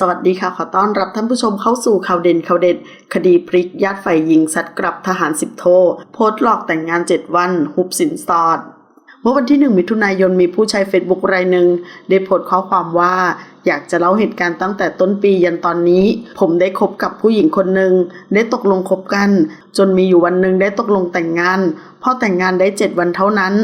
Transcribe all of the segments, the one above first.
สวัสดีค่ะ ขอต้อนรับท่านผู้ชมเข้าสู่ข่าวเด่นข่าวเด็ด คดีพลิกญาติฝ่ายหญิงสัดกลับทหารสิบโท โพสต์หลอกแต่งงานเจ็ดวัน หุบสินสอด มื่อวันที่ 1 มิถุนายนมีผู้ใช้เฟซบุ๊กรายหนึ่งได้โพสต์ข้อความว่า อยากจะเล่าเหตุการณ์ตั้งแต่ต้นปียันตอนนี้ ผมได้คบกับผู้หญิงคนหนึ่งได้ตกลงคบกัน จนมีอยู่วันหนึ่งได้ตกลงแต่งงานพอแต่งงานได้เจ็ดวันเท่านั้น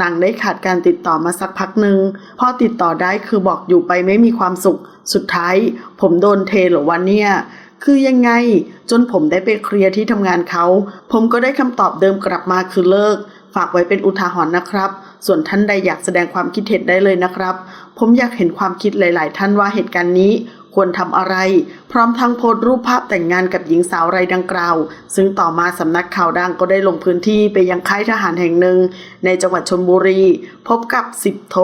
นางได้ขาดการติดต่อมาสักพักหนึ่งพอติดต่อได้คือบอกอยู่ไปไม่มีความสุข สุดท้าย ผมโดนเทหรอวันเนี่ยคือยังไง จนผมได้ไปเคลียร์ที่ทำงานเขา ผมก็ได้คำตอบเดิมกลับมาคือเลิก ฝากไว้เป็นอุทาหรณ์นะครับ ส่วนท่านใดอยากแสดงความคิดเห็นได้เลยนะครับ ผมอยากเห็นความคิดหลาย ๆ ท่านว่าเหตุการณ์นี้ ควรทำอะไร พร้อมทั้งโพสต์รูปภาพแต่งงานกับหญิงสาวรายดังกล่าว ซึ่งต่อมาสำนักข่าวดังก็ได้ลงพื้นที่ไปยังค่ายทหารแห่งหนึ่ง ในจังหวัดชลบุรี พบกับสิบโท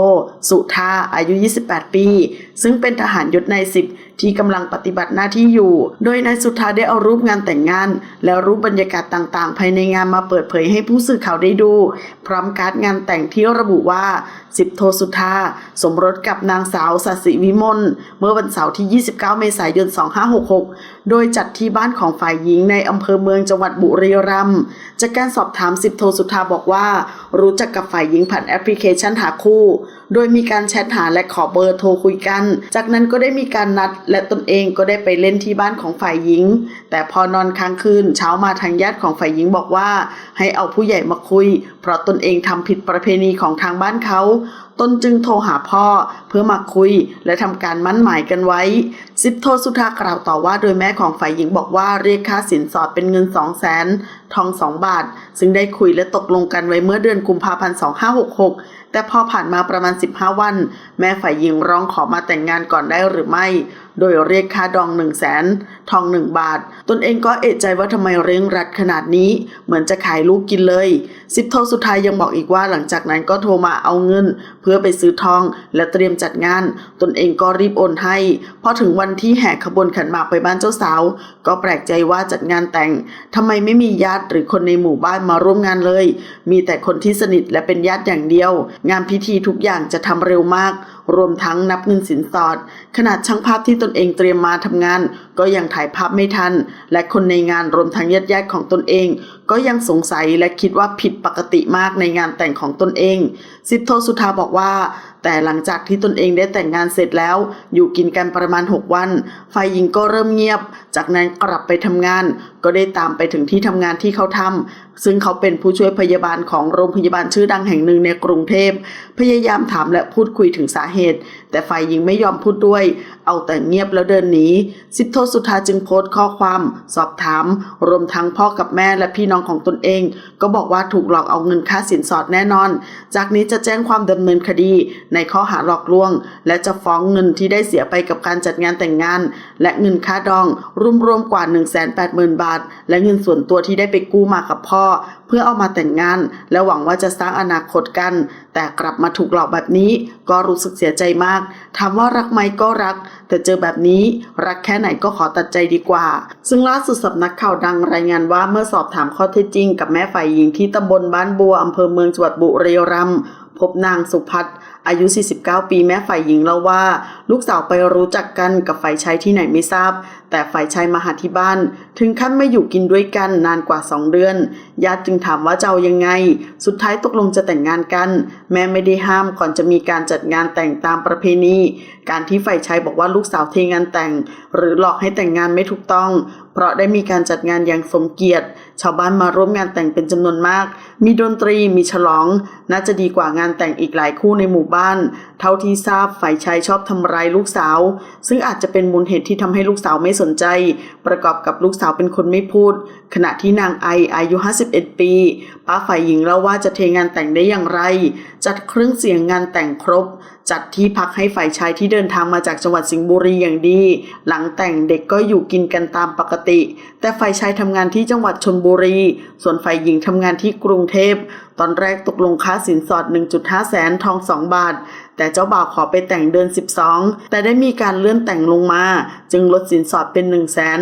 สุธาอายุ 28 ปี ซึ่งเป็นทหารยศในสิบที่กำลังปฏิบัติหน้าที่อยู่ โดยนายสุธาได้เอารูปงานแต่งงาน และรูปบรรยากาศต่างๆ ภายในงานมาเปิดเผยให้ผู้สื่อข่าวได้ดู พร้อมการ์ดงานแต่งที่ระบุว่าสิบโทสุธาสมรสกับนางสาวสัสิวิมลเมื่อวันเสาร์ที่29 เมษายน 2566 โดยจัดที่บ้านของฝ่ายหญิงในอำเภอเมืองจังหวัดบุรีรัมย์จากการสอบถามสิบโทสุธาบอกว่า รู้จักกับฝ่ายหญิงผ่านแอปพลิเคชันหาคู่ โดยมีการแชทหาและขอเบอร์โทรคุยกัน จากนั้นก็ได้มีการนัด และตนเองก็ได้ไปเล่นที่บ้านของฝ่ายหญิง แต่พอนอนค้างคืนเช้ามาทางญาติของฝ่ายหญิงบอกว่า ให้เอาผู้ใหญ่มาคุย เพราะตนเองทำผิดประเพณีของทางบ้านเขา ตนจึงโทรหาพ่อเพื่อมาคุยและทำการมั่นหมายกันไว้สิบโทสุธากล่าวต่อว่าโดยแม่ของฝ่ายหญิงบอกว่าเรียกค่าสินสอดเป็นเงินสองแสนทองสองบาท ซึ่งได้คุยและตกลงกันไว้เมื่อเดือนกุมภาพันธ์2566 แต่พอผ่านมาประมาณ 15 วัน แม่ฝ่ายหญิงร้องขอมาแต่งงานก่อนได้หรือไม่ โดยเรียกค่าดองหนึ่งแสน ทองหนึ่งบาท ตนเองก็เอะใจว่าทำไมเร่งรัดขนาดนี้ เหมือนจะขายลูกกินเลยสิบโทสุดท้ายยังบอกอีกว่าหลังจากนั้นก็โทรมาเอาเงิน เพื่อไปซื้อทองและเตรียมจัดงาน ตนเองก็รีบโอนให้พอถึงวันที่แห่ขบวนขันหมากไปบ้านเจ้าสาว ก็แปลกใจว่าจัดงานแต่งทำไมไม่มีญาติหรือคนในหมู่บ้านมาร่วมงานเลย มีแต่คนที่สนิทและเป็นญาติอย่างเดียว งานพิธีทุกอย่างจะทำเร็วมาก รวมทั้งนับเงินสินสอด ขนาดช่างภาพที่ตนเองเตรียมมาทำงาน ก็ยังถ่ายภาพไม่ทัน และคนในงานรวมทั้งญาติๆของตนเองก็ยังสงสัยและคิดว่าผิดปกติมากในงานแต่งของตนเองสิบโทสุธาบอกว่า แต่หลังจากที่ตนเองได้แต่งงานเสร็จแล้ว อยู่กินกันประมาณ 6 วัน ฝ่ายหญิงก็เริ่มเงียบ จากนั้นกลับไปทำงาน ก็ได้ตามไปถึงที่ทำงานที่เขาทำซึ่งเขาเป็นผู้ช่วยพยาบาลของโรงพยาบาลชื่อดังแห่งหนึ่งในกรุงเทพพยายามถามและพูดคุยถึงสาเหตุ แต่ฝ่ายหญิงไม่ยอมพูดด้วย เอาแต่เงียบแล้วเดินหนีสิบโทสุธาจึงโพสต์ข้อความ สอบถาม รวมทั้งพ่อกับแม่และพี่น้องของตนเอง ก็บอกว่าถูกหลอกเอาเงินค่าสินสอดแน่นอน จากนี้จะแจ้งความดำเนินคดีในข้อหาหลอกลวง และจะฟ้องเงินที่ได้เสียไปกับการจัดงานแต่งงาน และเงินค่าดองรวมๆกว่า 180,000 บาท และเงินส่วนตัวที่ได้ไปกู้มากับพ่อ เพื่อเอามาแต่งงาน และหวังว่าจะสร้างอนาคตกัน แต่กลับมาถูกหลอกแบบนี้ ก็รู้สึกเสียใจมากถามว่ารักไหมก็รักแต่เจอแบบนี้รักแค่ไหนก็ขอตัดใจดีกว่า ซึ่งล่าสุดสำนักข่าวดังรายงานว่าเมื่อสอบถามข้อเท็จจริงกับแม่ฝ่ายหญิงที่ตำบลบ้านบัวอำเภอเมืองจังหวัดบุรีรัมย์ พบนางสุพัฒน์อายุ 49 ปีแม่ฝ่ายหญิงเล่าว่า ลูกสาวไปรู้จักกันกับฝ่ายชายที่ไหนไม่ทราบ แต่ฝ่ายชายมาหาที่บ้าน ถึงขั้นไม่อยู่กินด้วยกันนานกว่า 2 เดือนญาติจึงถามว่าจะเอายังไง สุดท้ายตกลงจะแต่งงานกัน แม่ไม่ได้ห้ามก่อนจะมีการจัดงานแต่งตามประเพณี การที่ฝ่ายชายบอกว่าลูกสาวเทงานแต่ง หรือหลอกให้แต่งงานไม่ถูกต้อง เพราะได้มีการจัดงานอย่างสมเกียรติ ชาวบ้านมาร่วมงานแต่งเป็นจำนวนมาก มีดนตรีมีฉลอง น่าจะดีกว่างานแต่งอีกหลายคู่ในหมู่บ้าน เท่าที่ทราบฝ่ายชายชอบทำร้ายลูกสาว ซึ่งอาจจะเป็นมูลเหตุที่ทำให้ลูกสาวไม่สนใจ ประกอบกับลูกสาวเป็นคนไม่พูด ขณะที่นางไออายุ 51 ปีป้าฝ่ายหญิงเล่าว่าจะเทงานแต่งได้อย่างไร จัดเครื่องเสียงงานแต่งครบ จัดที่พักให้ฝ่ายชายที่เดินทางมาจากจังหวัดสิงห์บุรีอย่างดี หลังแต่งเด็กก็อยู่กินกันตามปกติ แต่ฝ่ายชายทำงานที่จังหวัดชนบุรี ส่วนฝ่ายหญิงทำงานที่กรุงเทพ ตอนแรกตกลงค่าสินสอด 1.5 แสนทอง 2 บาท แต่เจ้าบ่าวขอไปแต่งเดือน 12 แต่ได้มีการเลื่อนแต่งลงมา จึงลดสินสอดเป็น1แสน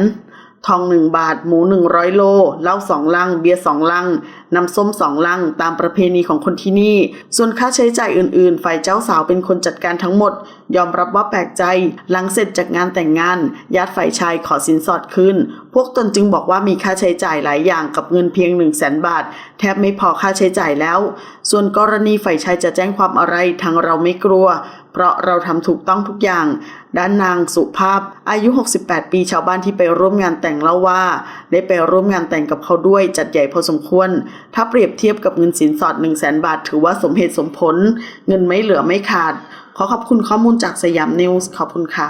ทองหนึ่งบาท หมูหนึ่งร้อยโล เหล้าสองลัง เบียร์สองลัง น้ำส้มสองลัง ตามประเพณีของคนที่นี่ ส่วนค่าใช้จ่ายอื่นๆ ฝ่ายเจ้าสาวเป็นคนจัดการทั้งหมด ยอมรับว่าแปลกใจ หลังเสร็จจากงานแต่งงาน ญาติฝ่ายชายขอสินสอดคืน พวกตนจึงบอกว่ามีค่าใช้จ่ายหลายอย่างกับเงินเพียง1 0 0 0 0แสนบาท แทบไม่พอค่าใช้จ่ายแล้ว ส่วนกรณีฝ่ายชายจะแจ้งความอะไรทางเราไม่กลัว เพราะเราทำถูกต้องทุกอย่าง ด้านนางสุภาพอายุ 68 ปีชาวบ้านที่ไปร่วมงานแต่งเล่าว่า ได้ไปร่วมงานแต่งกับเขาด้วยจัดใหญ่พอสมควร ถ้าเปรียบเทียบกับเงินสินสอด 1 0 0 0 0แสนบาท ถือว่าสมเหตุสมผล เงินไม่เหลือไม่ขาด ขอขอบคุณข้อมูลจากสยามนิวส์ขอบคุณค่ะ